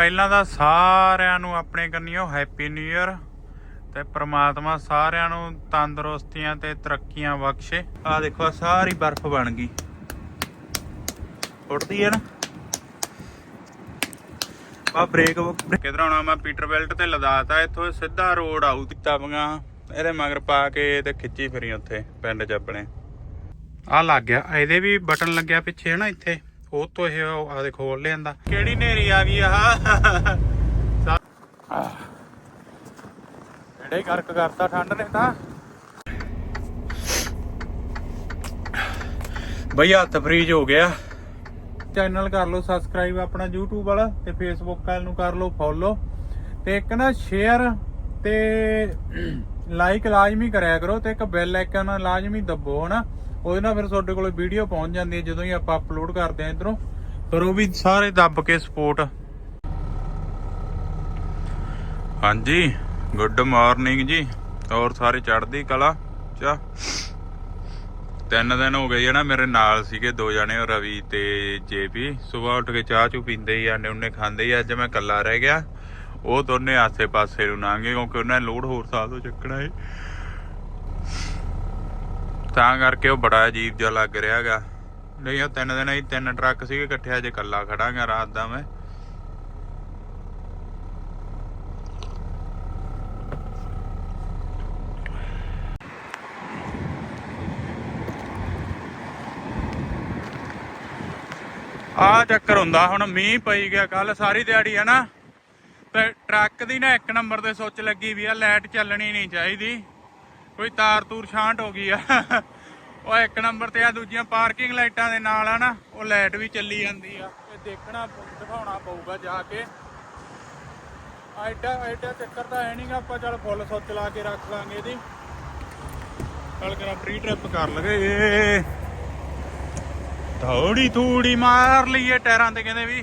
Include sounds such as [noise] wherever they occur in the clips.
ਪਹਿਲਾਂ ਤਾਂ ਸਾਰਿਆਂ ਨੂੰ ਆਪਣੇ ਕੰਨਿਓ ਹੈਪੀ ਨਿਊ ਇਅਰ ਤੇ ਪ੍ਰਮਾਤਮਾ ਸਾਰਿਆਂ ਨੂੰ ਤੰਦਰੁਸਤੀਆਂ ਤੇ ਤਰੱਕੀਆਂ ਬਖਸ਼ੇ। ਆ ਦੇਖੋ, ਆਹ ਸਾਰੀ ਬਰਫ਼ ਬਣ ਗਈ। ਉੱਡਦੀ ਹੈ ਨਾ? ਆ ਬ੍ਰੇਕ ਕਿਧਰ ਆਉਣਾ? ਮੈਂ ਪੀਟਰਬੈਲਟ ਤੇ ਲਦਾਤਾ। ਇੱਥੋਂ ਸਿੱਧਾ ਰੋਡ ਆਊ। ਤਵੀਆਂ ਇਹਦੇ ਮਗਰ ਪਾ ਕੇ ਤੇ ਖਿੱਚੀ ਫਿਰੀ ਉੱਥੇ, ਪਿੰਡ ਚ ਆਪਣੇ। ਆ ਲੱਗ ਗਿਆ। ਇਹਦੇ ਵੀ ਬਟਨ ਲੱਗਿਆ ਪਿੱਛੇ ਹੈ ਨਾ ਇੱਥੇ? ਉਹ ਤੋਂ ਇਹ ਆ ਦੇ ਖੋਲ ਲਿਆਂਦਾ। ਕਿਹੜੀ ਨੇਰੀ ਆ ਗਈ ਆਹ ਜਿਹੜੇ ਕਰਕ ਕਰਤਾ ਠੰਡ ਨੇ ਤਾਂ। ਬਈ ਹੱਥ ਫਰੀਜ ਹੋ ਗਿਆ। ਚੈਨਲ ਕਰ ਲਓ ਸਬਸਕ੍ਰਾਈਬ ਆਪਣਾ YouTube ਵਾਲਾ ਤੇ Facebook ਵਾਲ ਨੂੰ ਕਰ ਲਓ ਫੋਲੋ ਤੇ ਇੱਕ ਨਾ ਸ਼ੇਅਰ ਤੇ ਲਾਈਕ ਲਾਜ਼ਮੀ ਕਰਿਆ ਕਰੋ ਤੇ ਇੱਕ ਬੈਲ ਆਈਕਨ ਲਾਜ਼ਮੀ ਦੱਬੋ ਹਨਾ? ਉਹਦੇ ਨਾਲ ਫਿਰ ਤੁਹਾਡੇ ਕੋਲ ਵੀਡੀਓ ਪਹੁੰਚ ਜਾਂਦੀ ਹੈ ਜਦੋਂ ਹੀ ਆਪਾਂ ਅਪਲੋਡ ਕਰਦੇ ਹਾਂ ਇਧਰੋਂ। ਪਰ ਉਹ ਵੀ ਸਾਰੇ ਦੱਬ ਕੇ ਸਪੋਰਟ ਹਾਂਜੀ ਗੁੱਡ ਮਾਰਨਿੰਗ ਜੀ। ਔਰ ਸਾਰੇ ਚੜ੍ਹਦੀ ਕਲਾ? ਚਾ ਤਿੰਨ ਦਿਨ ਹੋ ਗਏ ਜਣਾ ਮੇਰੇ ਨਾਲ ਸੀਗੇ ਦੋ ਜਣੇ ਰਵੀ ਤੇ ਜੇਪੀ। ਸਵੇਰ ਉੱਠ ਕੇ ਚਾਹ ਚੂ ਪੀਂਦੇ ਹੀ ਆਂਡੇ ਉਹਨੇ ਖਾਂਦੇ ਹੀ ਅੱਜ ਮੈਂ ਇਕੱਲਾ ਰਹਿ ਗਿਆ। ਉਹ ਦੋਨੇ ਆਸੇ ਪਾਸੇ ਨੂੰ ਲੰਘੇ ਕਿਉਂਕਿ ਉਹਨਾਂ ਨੇ ਲੋਡ ਹੋਰ ਸਾਲ ਤੋਂ ਚੱਕਣਾ ਹੈ ਤਾਂ ਕਰਕੇ ਉਹ ਬੜਾ ਅਜੀਬ ਜਿਹਾ ਲੱਗ ਰਿਹਾਗਾ। ਨਹੀਂ, ਉਹ ਤਿੰਨ ਦਿਨ ਹੀ ਤਿੰਨ ਟਰੱਕ ਸੀਗੇ, ਇਕੱਠੇ ਅੱਜ ਇਕੱਲਾ ਖੜਾਂਗਾ ਰਾਤ ਦਾ ਮੈਂ। ਆ ਚੱਕਰ ਹੁੰਦਾ, ਹੁਣ ਮੀਂਹ ਪਈ ਗਿਆ ਕੱਲ, ਸਾਰੀ ਦਿਹਾੜੀ ਹੈ ਨਾ ਤੇ ਟਰੱਕ ਦੀ ਨਾ ਇੱਕ ਨੰਬਰ ਤੇ ਸੋਚ ਲੱਗੀ ਵੀ ਆ, ਲਾਈਟ ਚੱਲਣੀ ਨਹੀਂ ਚਾਹੀਦੀ। ਕੋਈ ਤਾਰ ਤੂਰ ਛਾਂਟ ਹੋ ਗਈ ਆ। ਉਹ ਇੱਕ ਨੰਬਰ ਤੇ ਆ, ਦੂਜੀਆਂ ਪਾਰਕਿੰਗ ਲਾਈਟਾਂ ਦੇ ਨਾਲ ਆ ਨਾ, ਉਹ ਲਾਈਟ ਵੀ ਚੱਲੀ ਜਾਂਦੀ ਆ। ਤੇ ਦੇਖਣਾ ਦਿਖਾਉਣਾ ਪਊਗਾ ਜਾ ਕੇ। ਐਡਾ ਐਡਾ ਚੱਕਰ ਤਾਂ ਹੈ ਨਹੀਂਗਾ ਆਪਾਂ ਚੱਲ ਫੁੱਲ ਸੁੱਚ ਲਾ ਕੇ ਰੱਖ ਲਾਂਗੇ ਇਹਦੀ। ਚੱਲ ਕਰਾ ਫ੍ਰੀ ਟ੍ਰਿਪ ਕਰ ਲਗੇ ਥੋੜੀ ਥੋੜੀ ਮਾਰ ਲਈਏ ਟਾਇਰਾਂ ਤੇ ਕਹਿੰਦੇ ਵੀ।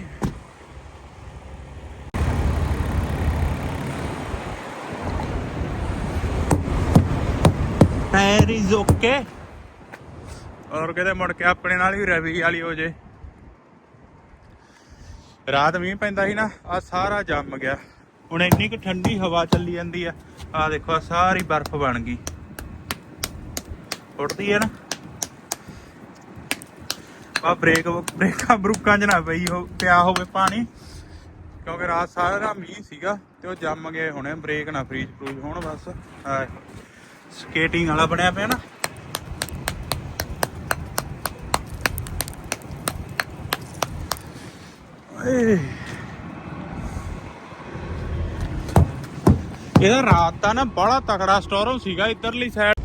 ਟਾਇਰ ਇਜ਼ ਓਕੇ ਔਰ ਕਹਿੰਦੇ ਮੁੜ ਕੇ ਆਪਣੇ ਨਾਲ ਵੀ ਰਵੀ ਵਾਲੀ ਹੋ ਜੇ। ਰਾਤ ਮੀਂਹ ਪੈਂਦਾ ਸੀ ਨਾ ਆ ਸਾਰਾ ਜੰਮ ਗਿਆ। ਹੁਣ ਇੰਨੀ ਕੁ ਠੰਡੀ ਹਵਾ ਚੱਲੀ ਜਾਂਦੀ ਆ ਆ ਦੇਖੋ, ਆਹ ਸਾਰੀ ਬਰਫ਼ ਬਣ ਗਈ। ਉੱਡਦੀ ਹੈ ਨਾ। ਆ ਬ੍ਰੇਕ, ਬ੍ਰੇਕਾਂ, ਬਰੂਕਾਂ ਚ ਨਾ ਪਈ ਹੋ, ਪਿਆ ਹੋਵੇ ਪਾਣੀ, ਕਿਉਂਕਿ ਰਾਤ ਸਾਰਾ ਮੀਂਹ ਸੀਗਾ ਤੇ ਉਹ ਜੰਮ ਗਏ ਹੁਣੇ, ਬ੍ਰੇਕ ਨਾ ਫ੍ਰੀਜ ਫਰੂਜ ਹੋਣ ਬਸ ਆ ਸਕੇਟਿੰਗ ਵਾਲਾ ਬਣਿਆ ਪਿਆ ਨਾ। ਏ ਇਹਦਾ ਰਾਤ ਦਾ ਨਾ ਬੜਾ ਤਕੜਾ ਸਟੋਰਮ ਸੀਗਾ ਇਧਰਲੀ ਸਾਈਡ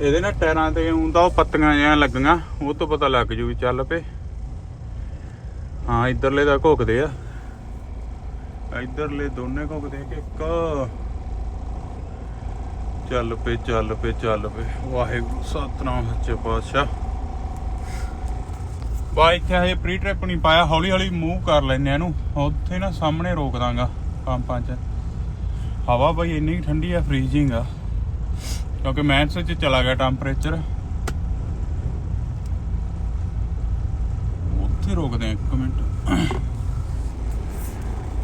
ਇਹਦੇ ਨਾਲ ਟਾਇਰਾਂ ਤੇ ਹੁੰਦਾ ਉਹ ਪੱਤੀਆਂ ਜਿਹੀਆਂ ਲੱਗੀਆਂ, ਉਹ ਤੋਂ ਪਤਾ ਲੱਗ ਜੂ ਵੀ ਚੱਲ ਪਏ। ਹਾਂ, ਇਧਰਲੇ ਦਾ ਘੁੱਕਦੇ ਆ। ਇਧਰਲੇ ਦੋਨੇ ਘੁੱਕਦੇ ਕਿ ਇੱਕ। ਚੱਲ ਪਏ ਚੱਲ ਪਏ ਚੱਲ ਪਏ। ਵਾਹਿਗੁਰੂ, ਸਤਨਾਮ ਸੱਚੇ ਪਾਤਸ਼ਾਹ। ਬਾ ਇੱਥੇ ਹਜੇ ਪ੍ਰੀ ਟ੍ਰਿਪ ਨਹੀਂ ਪਾਇਆ ਹੌਲੀ ਹੌਲੀ ਮੂਵ ਕਰ ਲੈਨੇ ਆ ਇਹਨੂੰ। ਉੱਥੇ ਨਾ ਸਾਹਮਣੇ ਰੋਕ ਦਾਂਗਾ, ਪੰਪਾਂ 'ਚ। ਹਵਾ ਬਈ ਇੰਨੀ ਠੰਡੀ ਆ ਫ੍ਰੀਜ਼ਿੰਗ ਆ। ਕਿਉਂਕਿ ਮੈਨਸ 'ਚ ਚਲਾ ਗਿਆ ਟੈਂਪਰੇਚਰ ਉੱਥੇ ਰੋਕਦੇ ਆ ਇੱਕ ਮਿੰਟ।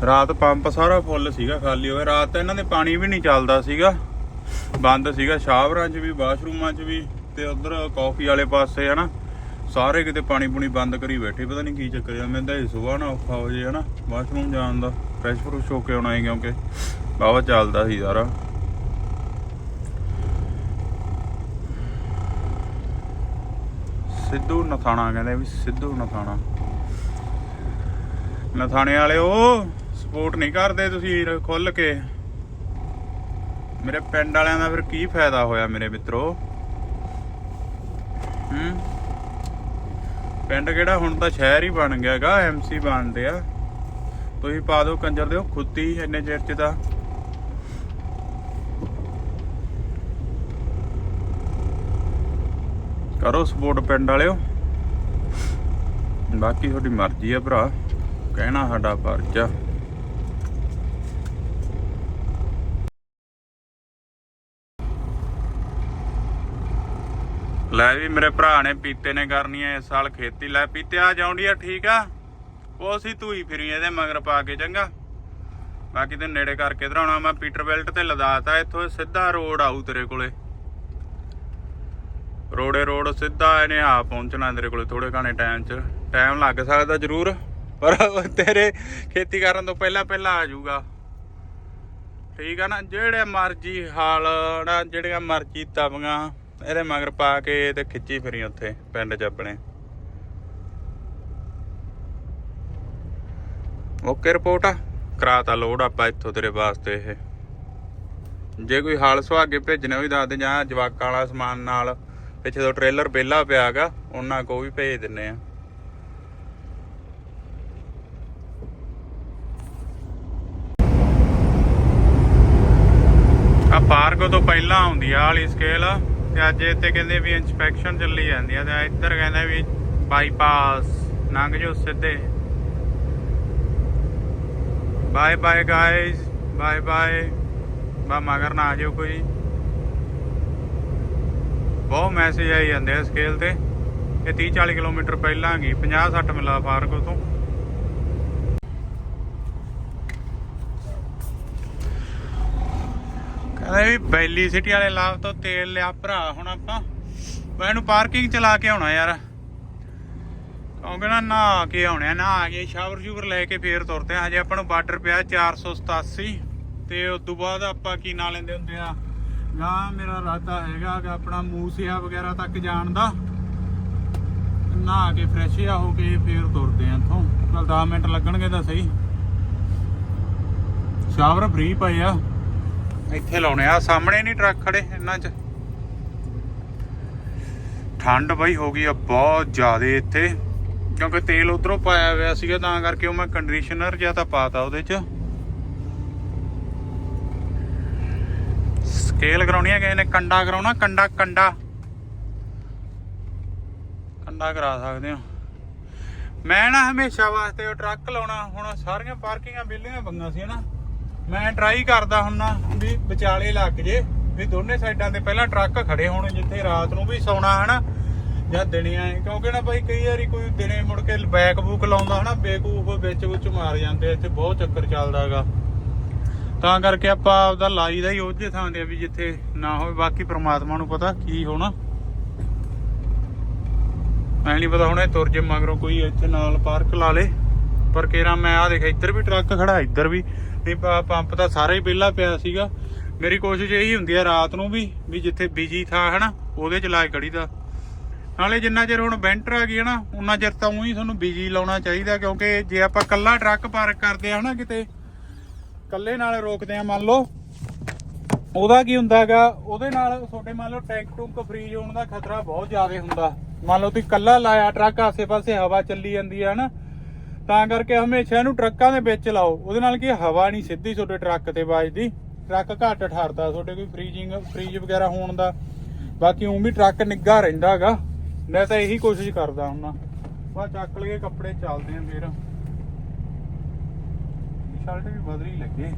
ਰਾਤ ਪੰਪ ਸਾਰਾ ਫੁੱਲ ਸੀਗਾ, ਖਾਲੀ ਹੋ ਰਾਤ ਤਾਂ ਇਹਨਾਂ ਦੇ ਪਾਣੀ ਵੀ ਨਹੀਂ ਚੱਲਦਾ ਸੀਗਾ। ਬੰਦ ਸੀਗਾ ਸ਼ਾਵਰਾਂ 'ਚ ਵੀ ਵਾਸ਼ਰੂਮਾਂ 'ਚ ਵੀ ਤੇ ਉਧਰ ਕਾਫੀ ਵਾਲੇ ਪਾਸੇ, ਹਨਾ। ਸਾਰੇ ਕਿਤੇ ਪਾਣੀ ਪੂਣੀ ਬੰਦ ਕਰੀ ਬੈਠੇ, ਪਤਾ ਨਹੀਂ ਕੀ ਚੱਕਰ ਜਾਂ ਮੈਂ ਤਾਂ ਇਹ ਸੁਬਾਹ ਨਾ ਔਖਾ ਹੋ ਜੇ ਹਨਾ ਵਾਸ਼ਰੂਮ ਜਾਣ ਦਾ। ਫਰੈਸ਼ ਫਰੂਸ਼ ਹੋ ਕੇ ਆਉਣਾ ਹੈ, ਕਿਉਂਕਿ ਬਾਵਾ ਚੱਲਦਾ ਸੀ ਸਾਰਾ। ਸਿੱਧੂ ਨਥਾਣਾ ਕਹਿੰਦੇ ਵੀ ਸਿੱਧੂ ਨਥਾਣਾ। ਨਥਾਣੇ ਵਾਲਿਓ, ਸਪੋਰਟ ਨਹੀਂ ਕਰਦੇ ਤੁਸੀਂ ਖੁੱਲ ਕੇ। ਮੇਰੇ ਪਿੰਡ ਵਾਲਿਆਂ ਦਾ ਫਿਰ ਕੀ ਫਾਇਦਾ ਹੋਇਆ ਮੇਰੇ ਮਿੱਤਰੋ? ਹੂੰ? ਪਿੰਡ ਕਿਹੜਾ ਹੁਣ ਤਾਂ ਸ਼ਹਿਰ ਹੀ ਬਣ ਗਿਆਗਾ ਐਮਸੀ ਬਣਦੇ ਆ। ਤੁਸੀਂ ਪਾ ਦਿਓ ਕੰਜਰ ਦਿਓ ਖੁੱਤੀ ਇੰਨੇ ਚਿਰ ਚ ਤਾਂ। ਕਰੋ ਸਪੋਰਟ ਪਿੰਡ ਵਾਲਿਓ। ਬਾਕੀ ਤੁਹਾਡੀ ਮਰਜ਼ੀ ਆ ਭਰਾ। ਕਹਿਣਾ ਸਾਡਾ ਫਰਜ਼ ਆ। ਲੈ ਵੀ ਮੇਰੇ ਭਰਾ ਨੇ ਪੀਤੇ ਨੇ ਕਰਨੀ ਐ ਇਸ ਸਾਲ ਖੇਤੀ, ਲੈ ਪੀਤੇ ਆ ਜਾਉਂਦੀ ਆ ਠੀਕ ਆ? ਉਹ ਕੋਸੀ ਧੂਈ ਫਿਰੀ ਇਹਦੇ ਮਗਰ ਪਾ ਕੇ, ਚੰਗਾ। ਬਾਕੀ ਤੇ ਨੇੜੇ ਕਰਕੇ ਧਰਾਉਣਾ, ਮੈਂ ਪੀਟਰ ਬੈਲਟ ਤੇ ਲਦਾਤਾ ਇੱਥੋਂ ਸਿੱਧਾ ਰੋਡ ਆਊ ਤੇਰੇ ਕੋਲੇ। ਰੋੜੇ ਰੋਡ ਸਿੱਧਾ ਇਹਨੇ ਆ ਪਹੁੰਚਣਾ ਤੇਰੇ ਕੋਲੇ ਥੋੜੇ ਘਾਣੇ ਟਾਈਮ 'ਚ। ਟਾਈਮ ਲੱਗ ਸਕਦਾ ਜ਼ਰੂਰ, ਪਰ [laughs] ਤੇਰੇ ਖੇਤੀ ਕਰਨ ਤੋਂ ਪਹਿਲਾਂ ਪਹਿਲਾਂ ਆ ਜਾਊਗਾ। ਠੀਕ ਆ ਨਾ, ਜਿਹੜੇ ਮਰਜ਼ੀ ਹਾਲ ਨਾ, ਜਿਹੜੀਆਂ ਮਰਜ਼ੀ ਤਵੀਆਂ ਇਹਦੇ ਮਗਰ ਪਾ ਕੇ ਤੇ ਖਿੱਚੀ ਫਿਰੀ ਉੱਥੇ, ਪਿੰਡ 'ਚ ਆਪਣੇ। ਓਕੇ ਰਿਪੋਰਟ ਆ। ਕਰਾਤਾ ਲੋਡ ਆਪਾਂ ਇੱਥੋਂ ਤੇਰੇ ਵਾਸਤੇ ਇਹ। ਜੇ ਕੋਈ ਹਾਲ ਸੁਹਾਗੇ ਭੇਜਣੇ ਵੀ ਦੱਸ ਦੇ, ਜਾਂ ਜਵਾਕਾਂ ਵਾਲਾ ਸਮਾਨ ਨਾਲ ਪਿੱਛੇ ਤੋਂ ਟ੍ਰੇਲਰ ਬੇਲਾ ਪਿਆਗਾ, ਉਹਨਾਂ ਕੋ ਵੀ ਭੇਜ ਦਿੰਨੇ ਆ। ਆ ਪਾਰਕ ਤੋਂ ਪਹਿਲਾਂ ਆਉਂਦੀ ਆ ਵਾਲੀ ਸਕੇਲ ਤੇ ਅੱਜ ਇੱਥੇ ਕਹਿੰਦੇ ਵੀ ਇਨਸਪੈਕਸ਼ਨ ਚੱਲੀ ਜਾਂਦੀ ਆ ਤੇ ਇੱਧਰ ਕਹਿੰਦੇ ਵੀ ਬਾਈਪਾਸ ਲੰਘ ਜੋ ਸਿੱਧੇ। Bye bye guys bye bye ਬਾ ਮਗਰ ਨਾ ਆ ਜਾਓ ਕੋਈ। ਬਹੁਤ ਮੈਸੇਜ ਆਈ ਜਾਂਦੇ ਆ ਸਕੇਲ ਤੇ। ਇਹ 30 40 ਕਿਲੋਮੀਟਰ ਪਹਿਲਾਂ ਗਈ 50 60 ਮਿਲਾ ਫਾਰਗੋ ਤੋਂ ਕਹਿੰਦੇ ਵੀ ਬੈਲੀ ਸਿਟੀ ਵਾਲੇ ਲਾਭ ਤੋਂ ਤੇਲ ਲਿਆ ਭਰਾ, ਹੁਣ ਆਪਾਂ ਮੈਂ ਇਹਨੂੰ ਪਾਰਕਿੰਗ ਚਲਾ ਕੇ ਆਉਣਾ ਯਾਰ। ਕਿਉਂਕਿ ਨਾ ਨਹਾ ਕੇ ਆਉਣਾ ਨਾ ਆ ਕੇ ਸ਼ਾਵਰ ਸ਼ੂਵਰ ਲੈ ਕੇ ਫੇਰ ਤੁਰਦੇ ਆ ਹਜੇ ਆਪਾਂ ਨੂੰ ਬਾਰਡਰ ਪਿਆ 487 ਤੇ ਉਸ ਤੋਂ ਬਾਅਦ ਆਪਾਂ ਕੀ ਨਾਂ ਲੈਂਦੇ ਹੁੰਦੇ ਆ? ਨਾ ਮੇਰਾ ਇਰਾਦਾ ਹੈਗਾ ਕਿ ਆਪਣਾ ਮੂਸੀਆ ਵਗੈਰਾ ਤੱਕ ਜਾਣ ਦਾ। ਨਹਾ ਕੇ ਫਰੈਸ਼ ਆ ਹੋ ਕੇ ਫੇਰ ਤੁਰਦੇ ਆ ਇੱਥੋਂ। ਚਲ 10 ਮਿੰਟ ਲੱਗਣਗੇ ਤਾਂ ਸਹੀ। ਸ਼ਾਵਰ ਫ੍ਰੀ ਪਏ ਆ। ਇੱਥੇ ਲਾਉਣੇ ਆ। ਸਾਹਮਣੇ ਨਹੀਂ ਟਰੱਕ ਖੜੇ ਇਹਨਾਂ 'ਚ। ਠੰਡ ਬਈ ਹੋ ਗਈ ਆ ਬਹੁਤ ਜ਼ਿਆਦੇ ਇੱਥੇ। ਕਿਉਂਕਿ ਤੇਲ ਉਧਰੋਂ ਪਾਇਆ ਹੋਇਆ ਸੀਗਾ, ਤਾਂ ਕਰਕੇ ਉਹ ਮੈਂ ਕੰਡੀਸ਼ਨਰ ਜਿਹਾ ਤਾਂ ਪਾਤਾ ਉਹਦੇ 'ਚ। ਸਕੇਲ ਕਰਾਉਣੀ ਹੈ ਕਿਸੇ ਨੇ, ਕੰਡਾ ਕਰਾਉਣਾ, ਕੰਡਾ ਕੰਡਾ। ਕੰਡਾ ਕਰਾ ਸਕਦੇ ਹੋ। ਮੈਂ ਨਾ ਹਮੇਸ਼ਾ ਵਾਸਤੇ ਉਹ ਟਰੱਕ ਲਾਉਣਾ, ਹੁਣ ਸਾਰੀਆਂ ਪਾਰਕਿੰਗਾਂ, ਬਿੱਲੀਆਂ ਬੰਗਾਂ ਸੀ ਨਾ। ਮੈਂ ਟਰਾਈ ਕਰਦਾ ਹੁੰਨਾ ਵੀ ਵਿਚਾਲੇ ਲੱਗ ਜੇ, ਵੀ ਦੋਨੇ ਸਾਈਡਾਂ ਤੇ ਪਹਿਲਾਂ ਟਰੱਕ ਖੜੇ ਹੋਣ ਜਿੱਥੇ ਰਾਤ ਨੂੰ ਵੀ ਸੌਣਾ ਹਨਾ, ਜਾਂ ਦਿਨੇ ਆਏ, ਕਿਉਂਕਿ ਨਾ ਬਾਈ ਕਈ ਵਾਰੀ ਕੋਈ ਦਿਨੇ ਮੁੜ ਕੇ ਬੈਕ ਬੂਕ ਲਾਉਂਦਾ ਹਨਾ, ਬੇਕੂਫ ਵਿੱਚ ਵਿੱਚ ਮਾਰ ਜਾਂਦੇ ਇੱਥੇ ਬਹੁਤ ਚੱਕਰ ਚੱਲਦਾਗਾ ਤਾਂ ਕਰਕੇ ਆਪਾਂ ਆਪਦਾ ਲਾਈਦਾ ਹੀ ਉਹਦੇ ਥਾਂ ਤੇ ਵੀ ਜਿੱਥੇ ਨਾ ਹੋਵੇ, ਬਾਕੀ ਪ੍ਰਮਾਤਮਾ ਨੂੰ ਪਤਾ ਕੀ ਹੋਣਾ। ਮੈਂ ਨਹੀਂ ਪਤਾ ਹੁਣ ਇਹ ਤੁਰ ਜੇ ਮਗਰੋਂ ਕੋਈ ਇੱਥੇ ਨਾਲ ਪਾਰਕ ਲਾ ਲੇ, ਪਰ ਕੇਰਾ ਮੈਂ ਆ ਦੇਖ, ਇੱਧਰ ਵੀ ਟਰੱਕ ਖੜਾ, ਇੱਧਰ ਵੀ। ਨਹੀਂ ਪੰਪ ਤਾਂ ਸਾਰਾ ਹੀ ਵਿਹਲਾ ਪਿਆ ਸੀਗਾ। ਮੇਰੀ ਕੋਸ਼ਿਸ਼ ਇਹੀ ਹੁੰਦੀ ਆ ਰਾਤ ਨੂੰ ਵੀ ਵੀ ਜਿੱਥੇ ਬਿਜ਼ੀ ਥਾਂ ਹੈ ਉਹਦੇ ਚ ਲਾ ਖੜੀ ਦਾ। ਨਾਲੇ ਜਿੰਨਾ ਚਿਰ ਹੁਣ ਬੈਂਟਰ ਆ ਗਈ ਹੈ ਉਨਾ ਚਿਰ ਤਾਂ ਉਹੀ ਤੁਹਾਨੂੰ ਬਿਜ਼ੀ ਲਾਉਣਾ ਚਾਹੀਦਾ, ਕਿਉਂਕਿ ਜੇ ਆਪਾਂ ਕੱਲਾ ਟਰੱਕ ਪਾਰਕ ਕਰਦੇ ਆ ਨਾ ਕਿਤੇ, ਕੱਲੇ ਨਾਲ ਰੋਕਦੇ ਆ, ਮੰਨ ਲਓ, ਉਹਦਾ ਕੀ ਹੁੰਦਾਗਾ ਉਹਦੇ ਨਾਲ ਤੁਹਾਡੇ ਮੰਨ ਲਓ ਟੈਂਕ ਟੁੰਕ ਫ੍ਰੀਜ ਹੋਣ ਦਾ ਖਤਰਾ ਬਹੁਤ ਜ਼ਿਆਦਾ ਹੁੰਦਾ। ਮੰਨ ਲਓ ਤੁਸੀਂ ਕੱਲਾ ਲਾਇਆ, ਟਰੱਕ ਆਸੇ-ਪਾਸੇ ਹਵਾ ਚੱਲੀ ਜਾਂਦੀ ਹੈ ਹਨਾ ਤਾਂ ਕਰਕੇ ਹਮੇਸ਼ਾ ਇਹਨੂੰ ਟਰੱਕਾਂ ਦੇ ਵਿੱਚ ਲਾਓ। ਉਹਦੇ ਨਾਲ ਕੀ ਹਵਾ ਨਹੀਂ ਸਿੱਧੀ ਤੁਹਾਡੇ ਟਰੱਕ ਤੇ ਵੱਜਦੀ। ਟਰੱਕ ਘੱਟ ਠਰਦਾ, ਤੁਹਾਡੇ ਕੋਈ ਫ੍ਰੀਜਿੰਗ ਫ੍ਰੀਜ ਵਗੈਰਾ ਹੋਣ ਦਾ। ਬਾਕੀ ਉਂ ਵੀ ਟਰੱਕ ਨਿੱਗਾ ਰਹਿੰਦਾਗਾ ਮੈਂ ਤਾਂ ਇਹੀ ਕੋਸ਼ਿਸ਼ ਕਰਦਾ ਹੁੰਨਾ ਬਾ ਚੱਕ ਲਈਏ ਕੱਪੜੇ, ਚੱਲਦੇ ਆਂ ਫੇਰ। ਸ਼ਰਟ ਵੀ ਬਦਲੀ ਲੱਗੇ।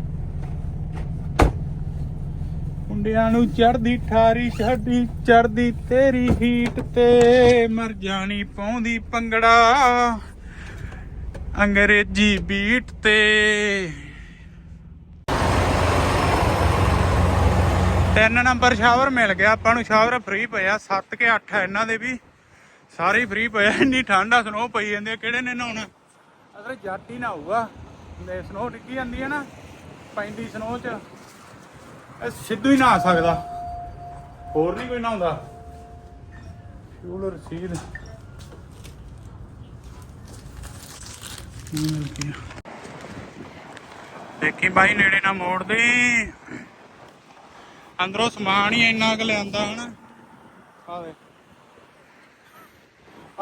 ਮੁੰਡਿਆਂ ਨੂੰ ਚੜਦੀ ਠਾਰੀ ਛੱਡੀ ਚੜਦੀ ਤੇਰੀ ਹੀਟ ਤੇ। ਮਰ ਜਾਣੀ ਪਾਉਂਦੀ ਪੰਗੜਾ ਅੰਗਰੇਜ਼ੀ ਬੀਟ ਤੇ। ਤਿੰਨ ਨੰਬਰ ਸ਼ਾਵਰ ਮਿਲ ਗਿਆ ਆਪਾਂ ਨੂੰ ਸ਼ਾਵਰ ਫ੍ਰੀ ਪਿਆ 7 ਕੇ 8 ਇਹਨਾਂ ਦੇ ਵੀ। ਸਾਰੇ ਫ੍ਰੀ ਪਏ ਇੰਨੀ ਠੰਡਾ ਸਨੋ ਪਈ ਜਾਂਦੀ ਆ, ਕਿਹੜੇ ਨੇ ਨਹਾਉਣਾ ਅਗਰ ਜੱਟ ਹੀ ਨਾ ਹੋਊਗਾ ਤੇ ਸਨੋ ਡਿੱਗੀ ਜਾਂਦੀ ਹੈ ਨਾ ਪੈਂਦੀ ਸਨੋ ਚ ਇਹ ਸਿੱਧੂ ਹੀ ਨਹਾ ਸਕਦਾ। ਹੋਰ ਨਹੀਂ ਕੋਈ ਨਹਾਉਂਦਾ। ਫਿਊਲ ਰਸੀਦ ਦੇਖੀ ਬਾਈ ਨੇੜੇ ਨਾ ਮੋੜ ਦੇ ਅੰਦਰੋਂ ਸਮਾਨ ਹੀ ਇੰਨਾ ਕੁ ਲਿਆਂਦਾ ਹਨਾ। ਆ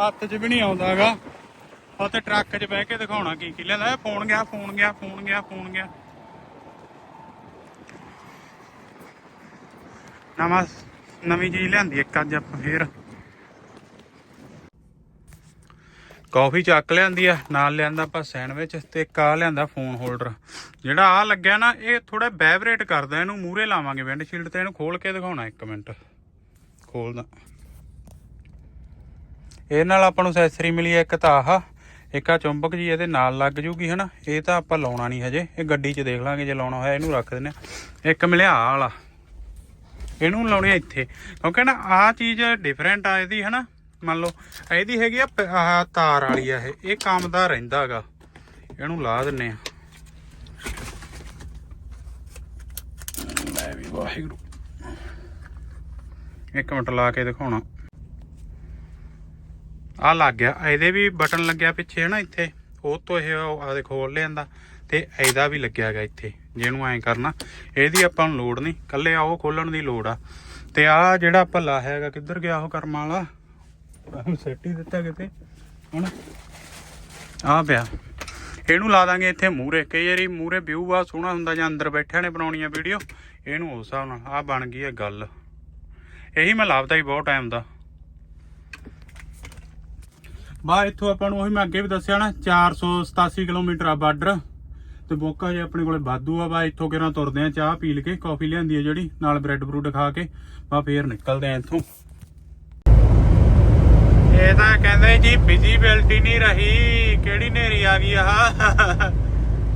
ਹੱਥ 'ਚ ਵੀ ਨਹੀਂ ਆਉਂਦਾਗਾ। ਉਹ ਤੇ ਟਰੱਕ 'ਚ ਬਹਿ ਕੇ ਦਿਖਾਉਣਾ ਕੀ ਕੀ ਲਿਆਂਦਾ। ਫੋਨ ਗਿਆ ਫੋਨ ਗਿਆ ਫੋਨ ਗਿਆ ਫੋਨ ਗਿਆ। ਨਵਾਂ, ਨਵੀਂ ਚੀਜ਼ ਲਿਆਂਦੀ ਇੱਕ ਅੱਜ ਆਪਾਂ ਫੇਰ। ਕਾਫੀ ਚੱਕ ਲਿਆਂਦੀ ਆ, ਨਾਲ ਲਿਆਂਦਾ ਆਪਾਂ ਸੈਂਡਵਿਚ ਤੇ ਇੱਕ ਆ ਲਿਆਂਦਾ ਫੋਨ ਹੋਲਡਰ ਜਿਹੜਾ ਆ ਲੱਗਿਆ ਨਾ, ਇਹ ਥੋੜਾ ਵਾਈਬ੍ਰੇਟ ਕਰਦਾ, ਇਹਨੂੰ ਮੂਰੇ ਲਾਵਾਂਗੇ ਵਿੰਡਸ਼ੀਲਡ ਤੇ, ਇਹਨੂੰ ਖੋਲ ਕੇ ਦਿਖਾਉਣਾ ਇੱਕ ਮਿੰਟ। ਖੋਲਦਾ ਇਹ ਨਾਲ ਆਪਾਂ ਨੂੰ ਅਸੈਸਰੀ ਮਿਲੀ ਹੈ ਇੱਕ ਤਾਂ ਆਹ, ਇੱਕ ਆ ਚੁੰਬਕ ਜੀ, ਇਹਦੇ ਨਾਲ ਲੱਗ ਜੂਗੀ ਹਨਾ। ਇਹ ਤਾਂ ਆਪਾਂ ਲਾਉਣਾ ਨਹੀਂ ਹਜੇ, ਇਹ ਗੱਡੀ 'ਚ ਦੇਖ ਲਾਂਗੇ, ਜੇ ਲਾਉਣਾ ਹੋਇਆ ਇਹਨੂੰ ਰੱਖ ਦਿੰਦੇ ਆ। ਇੱਕ ਮਿਲਿਆ ਆਹ ਵਾਲਾ। ਇਹਨੂੰ ਲਾਉਣੇ ਆ ਇੱਥੇ, ਕਿਉਂਕਿ ਨਾ ਆਹ ਚੀਜ਼ ਡਿਫਰੈਂਟ ਆ ਇਹਦੀ ਹਨਾ। ਮੰਨ ਲਓ ਇਹਦੀ ਹੈਗੀ ਆ ਆਹ ਤਾਰ ਵਾਲੀ ਆ ਇਹ। ਇਹ ਕੰਮ ਦਾ ਰਹਿੰਦਾ ਹੈਗਾ। ਇਹਨੂੰ ਲਾ ਦਿੰਨੇ ਆ। ਲੈ ਵੀ ਵਾਹਿਗੁਰੂ। ਇੱਕ ਮਿੰਟ ਲਾ ਕੇ ਦਿਖਾਉਣਾ। ਆ ਲੱਗ ਗਿਆ। ਇਹਦੇ ਵੀ ਬਟਨ ਲੱਗਿਆ ਪਿੱਛੇ, ਹਨਾ, ਇੱਥੇ। ਉਹ ਤੋਂ ਇਹ ਆ ਦੇ ਖੋਲ ਲਿਆਂਦਾ। ਤੇ ਇਹਦਾ ਵੀ ਲੱਗਿਆ ਹੈਗਾ ਇੱਥੇ। ਜਿਹਨੂੰ ਐਂ ਕਰਨਾ। ਇਹਦੀ ਆਪਾਂ ਨੂੰ ਲੋੜ ਨਹੀਂ। ਕੱਲੇ ਆ ਉਹ ਖੋਲਣ ਦੀ ਲੋੜ ਆ। ਤੇ ਆ ਜਿਹੜਾ ਆਪਾਂ ਹੈਗਾ, ਕਿੱਧਰ ਗਿਆ ਉਹ ਕਰਮ ਵਾਲਾ? ਸੈੱਟ ਹੀ ਦਿੱਤਾ ਕਿਤੇ, ਹੁਣ। ਆ ਪਿਆ। ਇਹਨੂੰ ਲਾ ਦਾਂਗੇ ਇੱਥੇ ਮੂਰੇ ਕਈ ਵਾਰੀ ਮੂਰੇ ਵਿਊ ਆ, ਸੋਹਣਾ ਹੁੰਦਾ ਜਾਂ ਅੰਦਰ ਬੈਠਿਆਂ ਨੇ ਬਣਾਉਣੀ ਆ ਵੀਡੀਓ। ਇਹਨੂੰ ਉਸ ਹਿਸਾਬ ਨਾਲ ਆ ਬਣ ਗਈ ਹੈ ਗੱਲ। ਇਹੀ ਮੈਂ ਲੱਭਦਾ ਹੀ ਬਹੁਤ ਟਾਈਮ ਦਾ। ਬਾ ਇੱਥੋਂ ਆਪਾਂ ਨੂੰ ਉਹੀ ਮੈਂ ਅੱਗੇ ਵੀ ਦੱਸਿਆ ਨਾ 487 ਕਿਲੋਮੀਟਰ ਆ ਬਾਰਡਰ। ਤੇ ਬੋਕਾ ਜੇ ਆਪਣੇ ਕੋਲੇ ਵਾਧੂ ਆ ਬਾ ਇੱਥੋਂ ਕਿਰਾਂ ਤੁਰਦੇ ਆ ਚਾਹ ਪੀ ਕੇ ਕਾਫੀ ਲਿਆਂਦੀ ਆ ਜਿਹੜੀ, ਨਾਲ ਬ੍ਰੈਡ ਬਰੂਡ ਖਾ ਕੇ। ਬਾ ਫੇਰ ਨਿਕਲਦੇ ਆ ਇੱਥੋਂ। ਇਹ ਤਾਂ ਕਹਿੰਦੇ ਜੀ ਵਿਜ਼ੀਬਿਲਟੀ ਨਹੀਂ ਰਹੀ। ਕਿਹੜੀ ਨੇਰੀ ਆ ਗਈ ਆਹ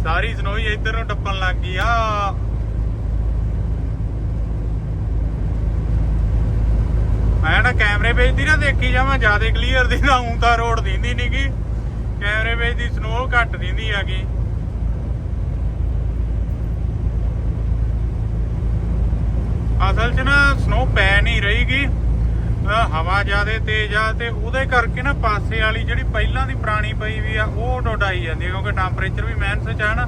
ਸਾਰੀ ਸਨੋਈ ਇੱਧਰ ਨੂੰ ਟੱਪਣ ਲੱਗ ਗਈ ਆ। ਮੈਂ ਨਾ ਕੈਮਰੇ ਵਿੱਚ ਨਾ ਦੇਖੀ ਜਾਵਾਂ, ਜ਼ਿਆਦਾ ਕਲੀਅਰ ਦੀ ਨਾ ਉਂ ਤਾਂ ਰੋਡ ਦਿੰਦੀ ਨਹੀਂਗੀ ਕੈਮਰੇ ਵੇਚਦੀ ਸਨੋ ਘੱਟ ਦਿੰਦੀ ਹੈਗੀ ਅਸਲ 'ਚ ਨਾ ਸਨੋ ਪੈ ਨਹੀਂ ਰਹੀਗੀ ਅਹ ਹਵਾ ਜ਼ਿਆਦਾ ਤੇਜ਼ ਆ ਤੇ ਉਹਦੇ ਕਰਕੇ ਨਾ ਪਾਸੇ ਵਾਲੀ ਜਿਹੜੀ ਪਹਿਲਾਂ ਦੀ ਪੁਰਾਣੀ ਪਈ ਵੀ ਆ, ਉਹ ਡੋਡਾਈ ਜਾਂਦੀ ਕਿਉਂਕਿ ਟੈਂਪਰੇਚਰ ਵੀ ਮੈਨਸ ਚ ਆ ਨਾ।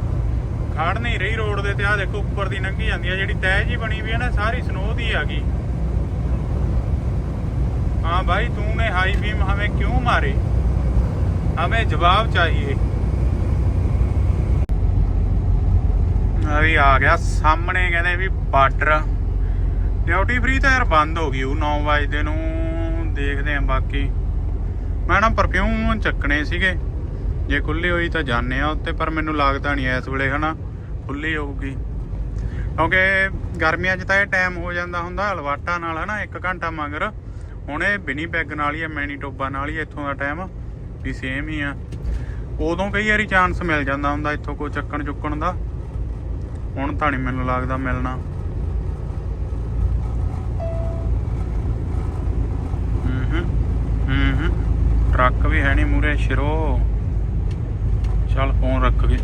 ਖੜ ਨਹੀਂ ਰਹੀ ਰੋਡ ਦੇ ਤੇ ਆ ਦੇਖੋ ਉੱਪਰ ਦੀ ਲੰਘੀ ਜਾਂਦੀ ਆ, ਜਿਹੜੀ ਤੈਅ ਜੀ ਬਣੀ ਵੀ ਆ ਨਾ, ਸਾਰੀ ਸਨੋ ਦੀ ਆ ਗਈ। ਹਾਂ ਭਾਈ ਤੂੰ ਨੇ ਹਾਈ ਬੀਮ ਹਮੇ ਕਿਉਂ ਮਾਰੇ? ਹਮੇ ਜਵਾਬ ਚਾਹੀਏ। ਅਰੇ ਆ ਗਿਆ, ਸਾਹਮਣੇ ਕਹਿੰਦੇ ਵੀ ਬਾਰਡਰ। ਡਿਊਟੀ ਫ੍ਰੀ ਤਾਂ ਯਾਰ ਬੰਦ ਹੋ ਗਈ ਉਹ 9 ਵਜੇ ਨੂੰ। ਦੇਖਦੇ ਆਂ ਬਾਕੀ। ਮੈਂ ਨਾ ਪਰਫਿਊਮ ਚੱਕਣੇ ਸੀਗੇ। ਜੇ ਖੁੱਲੀ ਹੋਈ ਤਾਂ ਜਾਣੇ ਆ ਉੱਤੇ ਪਰ ਮੈਨੂੰ ਲੱਗਦਾ ਨਹੀਂ ਇਸ ਵੇਲੇ ਹਨਾ ਖੁੱਲੀ ਹੋਊਗੀ। ਕਿਉਂਕਿ ਗਰਮੀਆਂ 'ਚ ਤਾਂ ਇਹ ਟਾਈਮ ਹੋ ਜਾਂਦਾ ਹੁੰਦਾ ਹਲਵਾਟਾ ਨਾਲ ਹਨਾ 1 ਘੰਟਾ ਮਗਰ। ਹੁਣ ਇਹ ਬਿਨੀ ਪੈਗ ਨਾਲ ਹੀ ਆ, ਮੈਨੀਟੋਬਾ ਨਾਲ ਹੀ ਆ, ਇੱਥੋਂ ਦਾ ਟਾਈਮ ਵੀ ਸੇਮ ਹੀ ਆ। ਉਦੋਂ ਕਈ ਵਾਰੀ ਚਾਂਸ ਮਿਲ ਜਾਂਦਾ ਹੁੰਦਾ ਇੱਥੋਂ ਕੋਈ ਚੱਕਣ ਚੁੱਕਣ ਦਾ। ਹੁਣ ਤਾਂ ਨਹੀਂ ਮੈਨੂੰ ਲੱਗਦਾ ਮਿਲਣਾ। ਹੂੰ ਹੂੰ। ਟਰੱਕ ਵੀ ਹੈ ਨਹੀਂ ਮੂਰੇ, ਸ਼ਿਰੋ। ਚੱਲ ਫੋਨ ਰੱਖ ਗਏ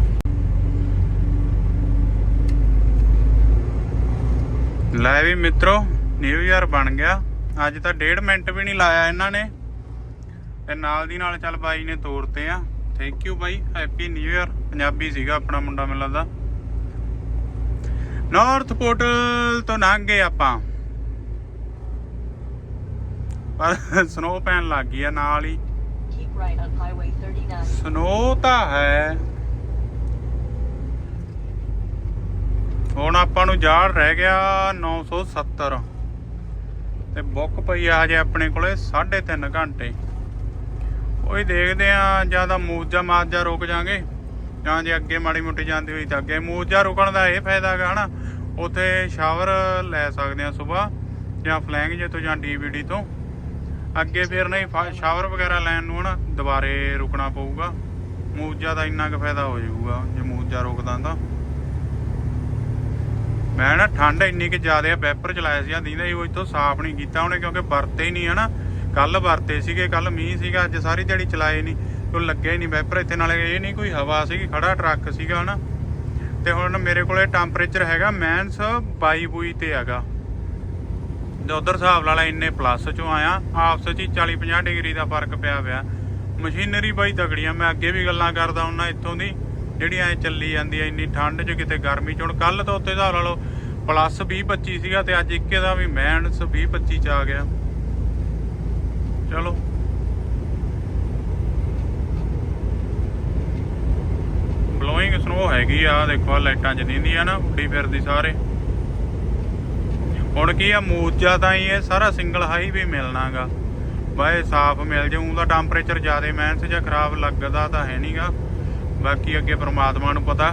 ਲੈ ਵੀ ਮਿੱਤਰੋ, ਨਿਊ ਇਅਰ ਬਣ ਗਿਆ। ਅੱਜ ਤਾਂ ਡੇਢ ਮਿੰਟ ਵੀ ਨਹੀਂ ਲਾਇਆ ਇਹਨਾਂ ਨੇ। ਤੇ ਨਾਲ ਦੀ ਨਾਲ ਚੱਲ ਬਾਈ ਨੇ ਤੋੜਤੇ ਆ। ਥੈਂਕ ਯੂ ਬਾਈ ਹੈਪੀ ਨਿਊ ਇਅਰ ਪੰਜਾਬੀ ਸੀਗਾ ਆਪਣਾ ਮੁੰਡਾ ਮੈਨੂੰ ਲੱਗਦਾ ਨਾਰਥ ਪੋਰਟਲ ਤੋਂ ਲੰਘ ਗਏ ਆਪਾਂ। ਪਰ ਸਨੋ ਪੈਣ ਲੱਗ ਗਈ ਆ ਨਾਲ ਹੀ। Keep right on Highway 39. Snow ਤਾਂ ਹੈ। ਹੁਣ ਆਪਾਂ ਨੂੰ ਜਾੜ ਰਹਿ ਗਿਆ 970 ਤੇ ਬੁੱਕ ਪਈ ਆ ਹਜੇ ਆਪਣੇ ਕੋਲੇ 3.5 ਘੰਟੇ। ਉਹੀ ਦੇਖਦੇ ਆ ਜਾਂ ਤਾਂ ਮੂਜਾ ਮਾਜਾ ਰੁਕ ਜਾਾਂਗੇ ਜਾਂ ਜੇ ਅੱਗੇ ਮਾੜੀ ਮੋਟੀ ਜਾਂਦੀ ਹੋਈ ਤਾਂ ਅੱਗੇ। ਮੂਜਾ ਰੁਕਣ ਦਾ ਇਹ ਫਾਇਦਾ ਹੈਗਾ ਹਨਾ? ਉੱਥੇ ਸ਼ਾਵਰ ਲੈ ਸਕਦੇ ਆ ਸਵੇਰ ਜਾਂ ਫਲੈਂਗ ਜੇ ਤੋਂ ਜਾਂ ਡੀਵੀਡੀ ਤੋਂ। ਅੱਗੇ ਫਿਰ ਨਹੀਂ ਸ਼ਾਵਰ ਵਗੈਰਾ ਲੈਣ ਨੂੰ ਹਨਾ, ਦੁਬਾਰੇ ਰੁਕਣਾ ਪਊਗਾ। ਮੂਜਾ ਦਾ ਇੰਨਾ ਕੁ ਫਾਇਦਾ ਹੋ ਜਾਊਗਾ, ਜੇ ਮੂਜਾ ਰੁਕਦਾ ਤਾਂ। ਮੈਂ ਨਾ ਠੰਡ ਇੰਨੀ ਕਿ ਜ਼ਿਆਦਾ ਆ ਵੈਪਰ ਚਲਾਇਆ ਸੀ ਦੀਂਦਾ ਹੀ ਉਹ ਇਤੋਂ ਸਾਫ਼ ਨਹੀਂ ਕੀਤਾ ਉਹਨੇ, ਕਿਉਂਕਿ ਵਰਤੇ ਹੀ ਨਹੀਂ ਹਨਾ। ਕੱਲ ਵਰਤੇ ਸੀਗੇ ਕੱਲ ਮੀਂਹ ਸੀਗਾ, ਅੱਜ ਸਾਰੀ ਦਿਹਾੜੀ ਚਲਾਏ ਨਹੀਂ ਉਹ ਲੱਗੇ ਹੀ ਨਹੀਂ ਵੈਪਰ ਇੱਥੇ ਨਾਲੇ ਇਹ ਨਹੀਂ ਕੋਈ ਹਵਾ ਸੀਗੀ, ਖੜਾ ਟਰੱਕ ਸੀਗਾ ਹਨਾ। ਤੇ ਹੁਣ ਮੇਰੇ ਕੋਲੇ ਟੈਂਪਰੇਚਰ ਹੈਗਾ ਮੈਨਸ 22 ਬੂਈ ਤੇ ਹੈਗਾ। ਉਧਰ ਹਿਸਾਬ ਲਾ ਲਾ ਇੰਨੇ ਪਲੱਸ ਚੋਂ ਆਇਆ, ਆਪਸ ਚ ਹੀ 40 50 ਡਿਗਰੀ ਦਾ ਫ਼ਰਕ ਪਿਆ ਪਿਆ ਮਸ਼ੀਨਰੀ ਬਾਈ ਤਗੜੀਆਂ, ਮੈਂ ਅੱਗੇ ਵੀ ਗੱਲਾਂ ਕਰਦਾ ਹੁੰਨਾ ਇੱਥੋਂ ਦੀ, ਜਿਹੜੀ ਐ ਚੱਲੀ ਜਾਂਦੀ ਐ, ਇੰਨੀ ਠੰਡ 'ਚ ਕਿਤੇ ਗਰਮੀ 'ਚ। ਹੁਣ ਕੱਲ ਤਾਂ ਉੱਤੇ ਹਿਸਾਬ ਲਾ ਲਓ ਪਲੱਸ 20 25 ਸੀਗਾ ਤੇ ਅੱਜ ਇੱਕੇ ਦਾ ਵੀ ਮੈਨਸ 20 25 ਚ ਆ ਗਿਆ। ਚਲੋ। ਬਲੋਇੰਗ ਸਨੋ ਹੈਗੀ ਆ, ਦੇਖੋ ਲਾਈਟਾਂ 'ਚ ਦਿੰਦੀ ਨਾ, ਉੱਡੀ ਫਿਰਦੀ ਸਾਰੇ। ਹੁਣ ਕੀ ਆ ਮੂਜਾ ਤਾਂ ਹੀ ਇਹ ਸਾਰਾ ਸਿੰਗਲ ਹਾਈ ਮਿਲਣਾਗਾ ਬਾਏ ਸਾਫ਼ ਮਿਲ ਜੇ ਦਾ ਟੈਂਪਰੇਚਰ ਜ਼ਿਆਦਾ ਮੈਂਸ ਜਾਂ ਖਰਾਬ ਲੱਗਦਾ ਤਾਂ ਹੈ ਨਹੀਂਗਾ ਬਾਕੀ ਅੱਗੇ ਪ੍ਰਮਾਤਮਾ ਨੂੰ ਪਤਾ।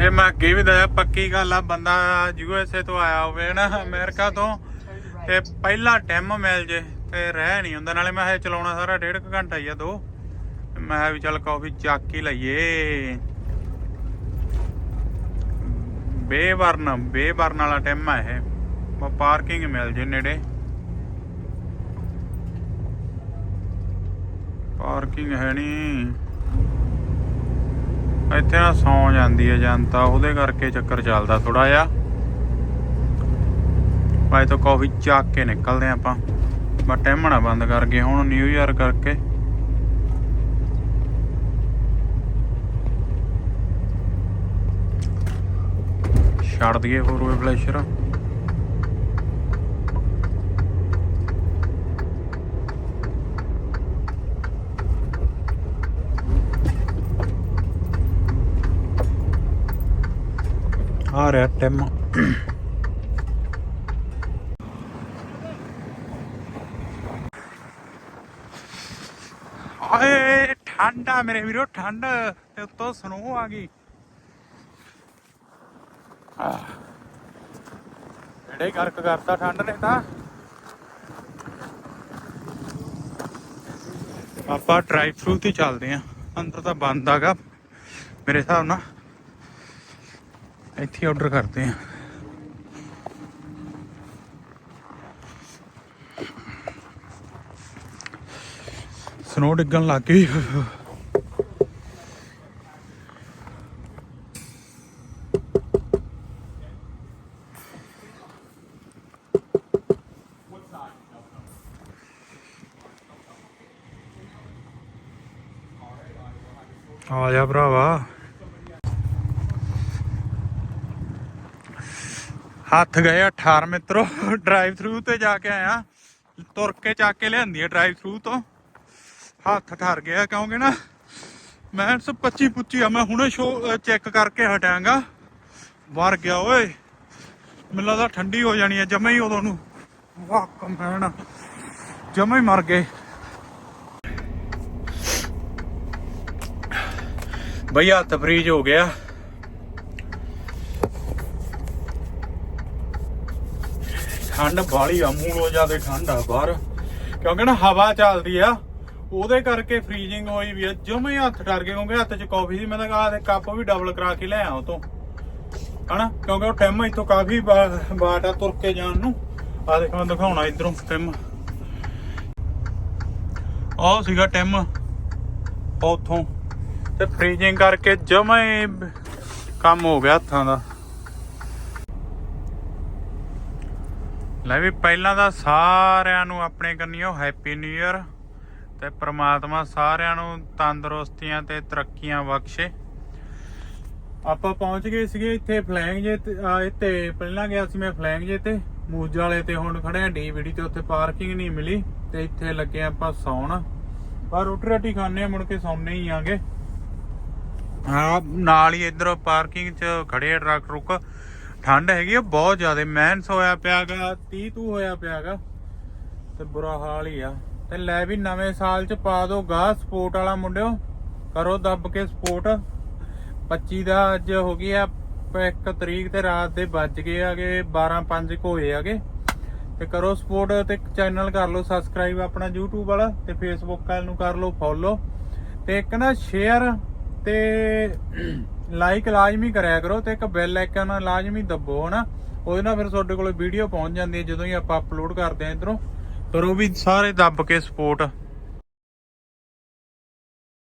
ਇਹ ਮੈਂ ਅੱਗੇ ਵੀ ਦੱਸਿਆ, ਪੱਕੀ ਗੱਲ ਆ, ਬੰਦਾ ਯੂ ਐਸ ਏ ਤੋਂ ਆਇਆ ਹੋਵੇ ਨਾ, ਅਮਰੀਕਾ ਤੋਂ Turn ਤੇ ਪਹਿਲਾ ਟਾਈਮ ਮਿਲ ਜੇ, ਤੇ ਰਹਿ ਨਹੀਂ ਹੁੰਦਾ। ਨਾਲੇ ਮੈਂ ਇਹ ਚਲਾਉਣਾ ਸਾਰਾ ਡੇਢ ਕੁ ਘੰਟਾ ਹੀ ਆ ਦੋ। ਮੈਂ ਵੀ ਚੱਲ ਕਾਫੀ ਚੱਕ ਹੀ ਲਈਏ। ਬੇਵਰਨ ਬੇਵਰਨ ਵਾਲਾ ਟਾਈਮ ਆ ਇਹ। ਪਾਰਕਿੰਗ ਮਿਲ ਜੇ ਨੇੜੇ। ਪਾਰਕਿੰਗ ਹੈ ਨਹੀਂ ਇੱਥੇ ਨਾ ਸੌ ਜਾਂਦੀ ਹੈ ਜਨਤਾ, ਉਹਦੇ ਕਰਕੇ ਚੱਕਰ ਚੱਲਦਾ ਥੋੜਾ ਜਿਹਾ। ਬਾਈ ਤੋਂ ਕਾਫੀ ਚੱਕ ਕੇ ਨਿਕਲਦੇ ਹਾਂ ਆਪਾਂ। ਬਟ ਟਾਈਮਣਾ ਬੰਦ ਕਰ ਗਏ ਹੁਣ ਨਿਊ ਇਅਰ ਕਰਕੇ। ਛੱਡ ਦਈਏ ਹੋਰ ਵੇ ਫਲੈਸ਼ਰ ਆ ਰਿਹਾ ਟਿਮ। ਆਏ ਠੰਡਾ ਮੇਰੇ ਵੀਰੋ, ਠੰਡ ਤੇ ਉੱਤੋਂ ਸਨੋ ਆ ਗਈ। ਜਿਹੜੇ ਗਰਕ ਕਰਤਾ ਠੰਡ ਨੇ ਤਾਂ। ਆਪਾਂ ਡਰਾਈਵ ਥਰੂ ਤੇ ਚੱਲਦੇ ਆਂ ਅੰਦਰ ਤਾਂ ਬੰਦ ਆਗਾ ਮੇਰੇ ਹਿਸਾਬ ਨਾਲ। ਇੱਥੇ ਆਰਡਰ ਕਰਦੇ ਆਂ ਸਨੋ ਡਿੱਗਣ ਲੱਗ ਗਈ। ਆ ਜਾ ਭਰਾਵਾ। ਹੱਥ ਗਏ 18 ਮਿੱਤਰੋ ਡਰਾਈਵ ਥਰੂ ਤੇ ਜਾ ਕੇ ਆਇਆ। ਤੁਰ ਕੇ ਚੱਕ ਕੇ ਲਿਆਂਦੀ ਹੈ ਡਰਾਈਵ ਥਰੂ ਤੋਂ। ਹੱਥ ਠਰ ਗਿਆ ਕਿਉਂਕਿ ਨਾ? ਮੈਂ 25 ਪੁੱਚੀ ਆ, ਮੈਂ ਹੁਣੇ ਸ਼ੋ ਚੈੱਕ ਕਰਕੇ ਹਟਾਂਗਾ ਵਰ ਗਿਆ ਓਏ। ਮੈਨੂੰ ਲੱਗਦਾ ਠੰਡੀ ਹੋ ਜਾਣੀ ਹੈ ਜਮੇ ਹੀ ਉਦੋਂ ਨੂੰ। ਵਾਹ ਕਮੈਣ ਜਮੇ ਹੀ ਮਰ ਗਏ। ਬਈ, ਹੱਥ ਫਰੀਜ ਹੋ ਗਿਆ। ਠੰਡ ਬਾਲੀ ਆ ਮੂਲੋਂ ਜ਼ਿਆਦਾ ਠੰਡ ਆ ਬਾਹਰ। ਕਿਉਂਕਿ ਨਾ ਹਵਾ ਚੱਲਦੀ ਆ, ਉਹਦੇ ਕਰਕੇ ਫਰੀਜ਼ਿੰਗ ਹੋਈ ਵੀ ਆ। ਜਮੇ ਹੱਥ ਡਰ ਗਏ, ਕਿਉਂਕਿ ਹੱਥ 'ਚ ਕਾਫੀ ਸੀ। ਮੈਂ ਤਾਂ ਕਹਾ ਤੇ ਕੱਪ ਵੀ ਡਬਲ ਕਰਾ ਕੇ ਲੈ ਉਹ ਤੋਂ ਹਨਾ? ਕਿਉਂਕਿ ਉਹ ਟਾਈਮ ਇੱਥੋਂ ਕਾਫੀ ਬਾ- ਬਾਟ ਆ ਤੁਰ ਕੇ ਜਾਣ ਨੂੰ। ਆ ਦੇਖ, ਮੈਂ ਦਿਖਾਉਣਾ ਇਧਰੋਂ ਟਾਈਮ ਆਹ ਸੀਗਾ ਟਾਈਮ ਉਥੋਂ। ਤੇ ਫਰੀਜ਼ਿੰਗ ਕਰਕੇ ਜਮੇ ਹੀ ਕੰਮ ਹੋ ਗਿਆ ਹੱਥਾਂ ਦਾ। ਲੈ ਵੀ ਪਹਿਲਾਂ ਤਾਂ ਸਾਰਿਆਂ ਨੂੰ ਆਪਣੇ ਕੰਨਿਓ ਹੈਪੀ ਨਿਊ ਇਅਰ ਤੇ ਪ੍ਰਮਾਤਮਾ ਸਾਰਿਆਂ ਨੂੰ ਤੰਦਰੁਸਤੀਆਂ ਤੇ ਤਰੱਕੀਆਂ ਬਖਸ਼ੇ। ਆਪਾਂ ਪਹੁੰਚ ਗਏ ਸੀਗੇ ਇੱਥੇ ਫਲੈਂਗ ਜੇ ਤੇ ਇੱਥੇ ਪਹਿਲਾਂ ਗਿਆ ਸੀ ਮੈਂ ਫਲੈਂਗ ਜੇ ਤੇ, ਮੂਜ ਵਾਲੇ ਤੇ ਹੁਣ ਖੜੇ ਆ ਡੀਵੀਡੀ ਤੇ ਉੱਥੇ ਪਾਰਕਿੰਗ ਨਹੀਂ ਮਿਲੀ ਤੇ ਇੱਥੇ ਲੱਗੇ ਆਪਾਂ ਸੌਣ। ਪਰ ਰੋਟੀ ਰਾਟੀ ਖਾਣੇ ਆ, ਮੁੜ ਕੇ ਸੌਣੇ ਹੀ ਆਂਗੇ। ਹਾਂ, ਨਾਲ ਹੀ ਇਧਰ ਪਾਰਕਿੰਗ 'ਚ ਖੜੇ ਆ ਟਰੱਕ ਰੁਕ। ਠੰਡ ਹੈਗੀ ਆ, ਬਹੁਤ ਜ਼ਿਆਦਾ। ਮਹਿਨਸ ਹੋਇਆ ਪਿਆਗਾ 30 ਤੂ ਹੋਇਆ ਪਿਆਗਾ। ਤੇ ਬੁਰਾ ਹਾਲ ਹੀ ਆ। ਤੇ ਲੈ ਵੀ ਨਵੇਂ ਸਾਲ 'ਚ ਪਾ ਦੋ ਗਾ ਸਪੋਰਟ ਵਾਲਾ ਮੁੰਡਿਓ। ਕਰੋ ਦੱਬ ਕੇ ਸਪੋਰਟ। 25 ਦਾ ਅੱਜ ਹੋ ਗਈ ਆ, ਇੱਕ ਤਰੀਕ ਤੇ ਰਾਤ ਦੇ ਵੱਜ ਗਏ ਆਗੇ 12 5 ਹੋਏ ਆਗੇ। ਤੇ ਕਰੋ ਸਪੋਰਟ ਤੇ ਚੈਨਲ ਕਰ ਲਓ, ਸਬਸਕ੍ਰਾਈਬ ਆਪਣਾ YouTube ਵਾਲਾ ਤੇ Facebook ਵਾਲ ਨੂੰ ਕਰ ਲਓ ਫੋਲੋ ਤੇ ਇੱਕ ਨਾ ਸ਼ੇਅਰ ਤੇ ਲਾਈਕ ਲਾਜ਼ਮੀ ਕਰਿਆ ਕਰੋ ਤੇ ਇੱਕ ਬੈਲ ਆਈਕਨ ਲਾਜ਼ਮੀ ਦੱਬੋ, ਹਨਾ? ਉਹਦੇ ਨਾਲ ਫਿਰ ਤੁਹਾਡੇ ਕੋਲ ਵੀਡੀਓ ਪਹੁੰਚ ਜਾਂਦੀ ਹੈ ਜਦੋਂ ਹੀ ਆਪਾਂ ਅਪਲੋਡ ਕਰਦੇ ਆ ਇਧਰੋਂ। ਕਰੋ ਵੀ ਸਾਰੇ ਦੱਬ ਕੇ ਸਪੋਰਟ